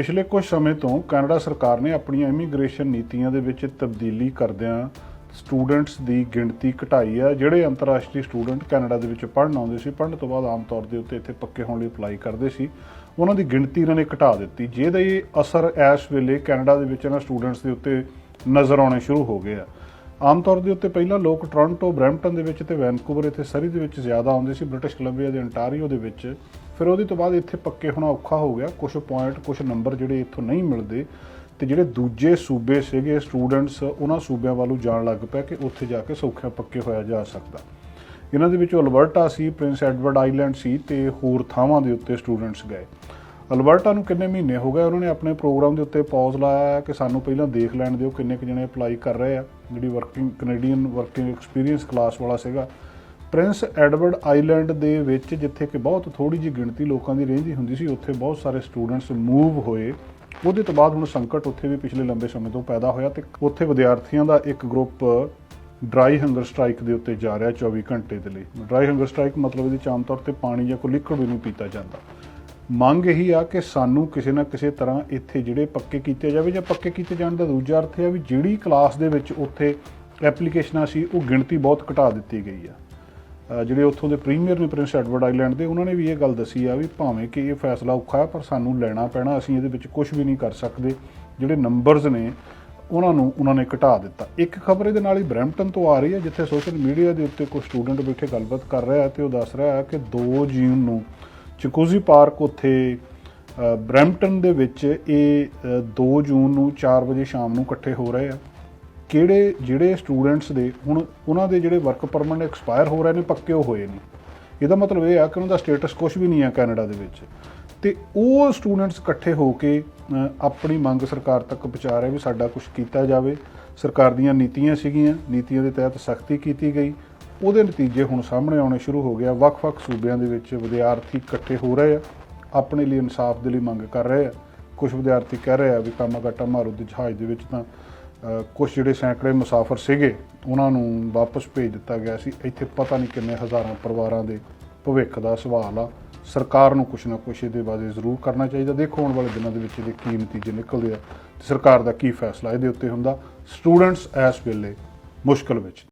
ਪਿਛਲੇ ਕੁਝ ਸਮੇਂ ਤੋਂ ਕੈਨੇਡਾ ਸਰਕਾਰ ਨੇ ਆਪਣੀਆਂ ਇਮੀਗ੍ਰੇਸ਼ਨ ਨੀਤੀਆਂ ਦੇ ਵਿੱਚ ਤਬਦੀਲੀ ਕਰਦਿਆਂ ਸਟੂਡੈਂਟਸ ਦੀ ਗਿਣਤੀ ਘਟਾਈ ਹੈ ਜਿਹੜੇ ਅੰਤਰਰਾਸ਼ਟਰੀ ਸਟੂਡੈਂਟ ਕੈਨੇਡਾ ਦੇ ਵਿੱਚ ਪੜ੍ਹਨ ਆਉਂਦੇ ਸੀ, ਪੜ੍ਹਨ ਤੋਂ ਬਾਅਦ ਆਮ ਤੌਰ ਦੇ ਉੱਤੇ ਇੱਥੇ ਪੱਕੇ ਹੋਣ ਲਈ ਅਪਲਾਈ ਕਰਦੇ ਸੀ। ਉਹਨਾਂ ਦੀ ਗਿਣਤੀ ਇਹਨਾਂ ਨੇ ਘਟਾ ਦਿੱਤੀ, ਜਿਹਦਾ ਇਹ ਅਸਰ ਇਸ ਵੇਲੇ ਕੈਨੇਡਾ ਦੇ ਵਿੱਚ ਇਹਨਾਂ ਸਟੂਡੈਂਟਸ ਦੇ ਉੱਤੇ ਨਜ਼ਰ ਆਉਣੇ ਸ਼ੁਰੂ ਹੋ ਗਏ ਆ। ਆਮ ਤੌਰ ਦੇ ਉੱਤੇ ਪਹਿਲਾਂ ਲੋਕ ਟੋਰਾਂਟੋ, ਬਰੈਂਪਟਨ ਦੇ ਵਿੱਚ ਤੇ ਵੈਨਕੂਵਰ ਇੱਥੇ ਸਰੀ ਦੇ ਵਿੱਚ ਜ਼ਿਆਦਾ ਆਉਂਦੇ ਸੀ, ਬ੍ਰਿਟਿਸ਼ ਕੋਲੰਬੀਆ ਦੇ ਅੰਟਾਰੀਓ ਦੇ ਵਿੱਚ। ਫਿਰ ਉਹਦੇ ਤੋਂ ਬਾਅਦ ਇੱਥੇ ਪੱਕੇ ਹੋਣਾ ਔਖਾ ਹੋ ਗਿਆ। ਕੁਝ ਪੁਆਇੰਟ ਕੁਝ ਨੰਬਰ ਜਿਹੜੇ ਇੱਥੋਂ ਨਹੀਂ ਮਿਲਦੇ ਤੇ ਜਿਹੜੇ ਦੂਜੇ ਸੂਬੇ ਸੀਗੇ ਸਟੂਡੈਂਟਸ ਉਹਨਾਂ ਸੂਬਿਆਂ ਵੱਲੋਂ ਜਾਣ ਲੱਗ ਪਿਆ ਕਿ ਉੱਥੇ ਜਾ ਕੇ ਸੌਖਿਆ ਪੱਕੇ ਹੋਇਆ ਜਾ ਸਕਦਾ। ਇਹਨਾਂ ਦੇ ਵਿੱਚੋਂ ਅਲਬਰਟਾ ਸੀ, ਪ੍ਰਿੰਸ ਐਡਵਰਡ ਆਈਲੈਂਡ ਸੀ ਤੇ ਹੋਰ ਥਾਵਾਂ ਦੇ ਉੱਤੇ ਸਟੂਡੈਂਟਸ ਗਏ। ਅਲਬਰਟਾ ਨੂੰ ਕਿੰਨੇ ਮਹੀਨੇ ਹੋ ਗਏ? ਉਹਨਾਂ ਨੇ ਆਪਣੇ ਪ੍ਰੋਗਰਾਮ ਦੇ ਉੱਤੇ ਪੌਜ਼ ਲਾਇਆ ਕਿ ਸਾਨੂੰ ਪਹਿਲਾਂ ਦੇਖ ਲੈਣ ਦਿਓ ਕਿੰਨੇ ਕੁ ਜਣੇ ਅਪਲਾਈ ਕਰ ਰਹੇ ਆ। ਜਿਹੜੀ working Canadian working experience class ਵਾਲਾ ਸੀਗਾ ਪ੍ਰਿੰਸ ਐਡਵਰਡ ਆਈਲੈਂਡ ਦੇ ਵਿੱਚ, ਜਿੱਥੇ ਕਿ ਬਹੁਤ ਥੋੜੀ ਜਿਹੀ ਗਿਣਤੀ ਲੋਕਾਂ ਦੀ ਰਹਿੰਦੀ ਹੁੰਦੀ ਸੀ, ਉੱਥੇ ਬਹੁਤ ਸਾਰੇ ਸਟੂਡੈਂਟਸ ਮੂਵ ਹੋਏ। ਉਹਦੇ ਤੋਂ ਬਾਅਦ ਹੁਣ ਸੰਕਟ ਉੱਥੇ ਵੀ ਪਿਛਲੇ ਲੰਬੇ ਸਮੇਂ ਤੋਂ ਪੈਦਾ ਹੋਇਆ ਤੇ ਉੱਥੇ ਵਿਦਿਆਰਥੀਆਂ ਦਾ ਇੱਕ ਗਰੁੱਪ ਡਰਾਈ ਹੰਗਰ ਸਟ੍ਰਾਈਕ ਦੇ ਉੱਤੇ ਜਾ ਰਿਹਾ 24 ਘੰਟੇ ਦੇ ਲਈ। ਡਰਾਈ ਹੰਗਰ ਸਟ੍ਰਾਈਕ ਮਤਲਬ ਇਹਦੇ ਚ ਆਮ ਤੌਰ ਤੇ ਪਾਣੀ ਜਾਂ ਕੋਈ ਲਿਕਵਿਡ ਵੀ ਨਹੀਂ ਪੀਤਾ ਜਾਂਦਾ। ਮੰਗ ਇਹੀ ਆ ਕਿ ਸਾਨੂੰ ਕਿਸੇ ਨਾ ਕਿਸੇ ਤਰ੍ਹਾਂ ਇੱਥੇ ਜਿਹੜੇ ਪੱਕੇ ਕੀਤੇ ਜਾਵੇ ਜਾਂ ਪੱਕੇ ਕੀਤੇ ਜਾਣ ਦਾ ਦੂਜਾ ਅਰਥ ਇਹ ਆ ਵੀ ਜਿਹੜੀ ਕਲਾਸ ਦੇ ਵਿੱਚ ਉੱਥੇ ਐਪਲੀਕੇਸ਼ਨਾਂ ਸੀ, ਉਹ ਗਿਣਤੀ ਬਹੁਤ ਘਟਾ ਦਿੱਤੀ ਗਈ ਆ। ਜਿਹੜੇ ਉੱਥੋਂ ਦੇ ਪ੍ਰੀਮੀਅਰ ਨੇ ਪ੍ਰਿੰਸ ਐਡਵਰਡ ਆਈਲੈਂਡ ਦੇ ਉਹਨਾਂ ਨੇ ਵੀ ਇਹ ਗੱਲ ਦੱਸੀ ਆ ਵੀ ਭਾਵੇਂ ਕਿ ਇਹ ਫੈਸਲਾ ਔਖਾ ਹੈ ਪਰ ਸਾਨੂੰ ਲੈਣਾ ਪੈਣਾ ਅਸੀਂ ਇਹਦੇ ਵਿੱਚ ਕੁਝ ਵੀ ਨਹੀਂ ਕਰ ਸਕਦੇ। ਜਿਹੜੇ ਨੰਬਰਸ ਨੇ ਉਹਨਾਂ ਨੂੰ ਉਹਨਾਂ ਨੇ ਘਟਾ ਦਿੱਤਾ। ਇੱਕ ਖਬਰ ਇਹਦੇ ਨਾਲ ਹੀ ਬਰੈਂਪਟਨ ਤੋਂ ਆ ਰਹੀ ਹੈ ਜਿੱਥੇ ਸੋਸ਼ਲ ਮੀਡੀਆ ਦੇ ਉੱਤੇ ਕੁਝ ਸਟੂਡੈਂਟ ਬੈਠੇ ਗੱਲਬਾਤ ਕਰ ਰਿਹਾ ਤੇ ਉਹ ਦੱਸ ਰਿਹਾ ਹੈ ਕਿ 2 ਜੂਨ ਨੂੰ ਚਕੂਜ਼ੀ ਪਾਰਕ ਉੱਥੇ ਅ, ਬਰੈਂਪਟਨ ਦੇ ਵਿੱਚ ਇਹ ਅ, 2 ਜੂਨ ਨੂੰ 4 ਵਜੇ ਸ਼ਾਮ ਨੂੰ ਇਕੱਠੇ ਹੋ ਰਹੇ ਆ। ਕਿਹੜੇ ਜਿਹੜੇ ਸਟੂਡੈਂਟਸ ਦੇ, ਹੁਣ ਉਹਨਾਂ ਦੇ ਜਿਹੜੇ ਵਰਕ ਪਰਮਿਟ ਐਕਸਪਾਇਰ ਹੋ ਰਹੇ ਨੇ, ਪੱਕੇ ਉਹ ਹੋਏ ਨੇ। ਇਹਦਾ ਮਤਲਬ ਇਹ ਆ ਕਿ ਉਹਨਾਂ ਦਾ ਸਟੇਟਸ ਕੁਝ ਵੀ ਨਹੀਂ ਆ ਕੈਨੇਡਾ ਦੇ ਵਿੱਚ। ਤੇ ਉਹ ਸਟੂਡੈਂਟਸ ਇਕੱਠੇ ਹੋ ਕੇ ਆਪਣੀ ਮੰਗ ਸਰਕਾਰ ਤੱਕ ਪਹੁੰਚਾ ਰਹੇ ਵੀ ਸਾਡਾ ਕੁਝ ਕੀਤਾ ਜਾਵੇ। ਸਰਕਾਰ ਦੀਆਂ ਨੀਤੀਆਂ ਸੀਗੀਆਂ, ਨੀਤੀਆਂ ਦੇ ਤਹਿਤ ਸਖਤੀ ਕੀਤੀ ਗਈ। ਉਹਦੇ ਨਤੀਜੇ ਹੁਣ ਸਾਹਮਣੇ ਆਉਣੇ ਸ਼ੁਰੂ ਹੋ ਗਿਆ ਵੱਖ-ਵੱਖ ਸੂਬਿਆਂ ਦੇ ਵਿੱਚ ਵਿਦਿਆਰਥੀ ਇਕੱਠੇ ਹੋ ਰਹੇ ਆ, ਆਪਣੇ ਲਈ ਇਨਸਾਫ ਦੇ ਲਈ ਮੰਗ ਕਰ ਰਹੇ ਆ। ਕੁਝ ਵਿਦਿਆਰਥੀ ਕਹਿ ਰਹੇ ਆ ਵੀ ਕਾਮਾਗਾਟਾ ਮਾਰੂ ਦੇ ਜਹਾਜ਼ ਦੇ ਵਿੱਚ ਤਾਂ ਕੁਝ ਜਿਹੜੇ ਸੈਂਕੜੇ ਮੁਸਾਫਰ ਸੀਗੇ, ਉਹਨਾਂ ਨੂੰ ਵਾਪਸ ਭੇਜ ਦਿੱਤਾ ਗਿਆ ਸੀ। ਇੱਥੇ ਪਤਾ ਨਹੀਂ ਕਿੰਨੇ ਹਜ਼ਾਰਾਂ ਪਰਿਵਾਰਾਂ ਦੇ ਭਵਿੱਖ ਦਾ ਸਵਾਲ ਆ। ਸਰਕਾਰ ਨੂੰ ਕੁਝ ਨਾ ਕੁਝ ਇਹਦੇ ਬਾਰੇ ਜ਼ਰੂਰ ਕਰਨਾ ਚਾਹੀਦਾ। ਦੇਖੋ, ਆਉਣ ਵਾਲੇ ਦਿਨਾਂ ਦੇ ਵਿੱਚ ਇਹਦੇ ਕੀ ਨਤੀਜੇ ਨਿਕਲਦੇ ਆ ਤੇ ਸਰਕਾਰ ਦਾ ਕੀ ਫੈਸਲਾ ਇਹਦੇ ਉੱਤੇ ਹੁੰਦਾ। ਸਟੂਡੈਂਟਸ ਇਸ ਵੇਲੇ ਮੁਸ਼ਕਲ ਵਿੱਚ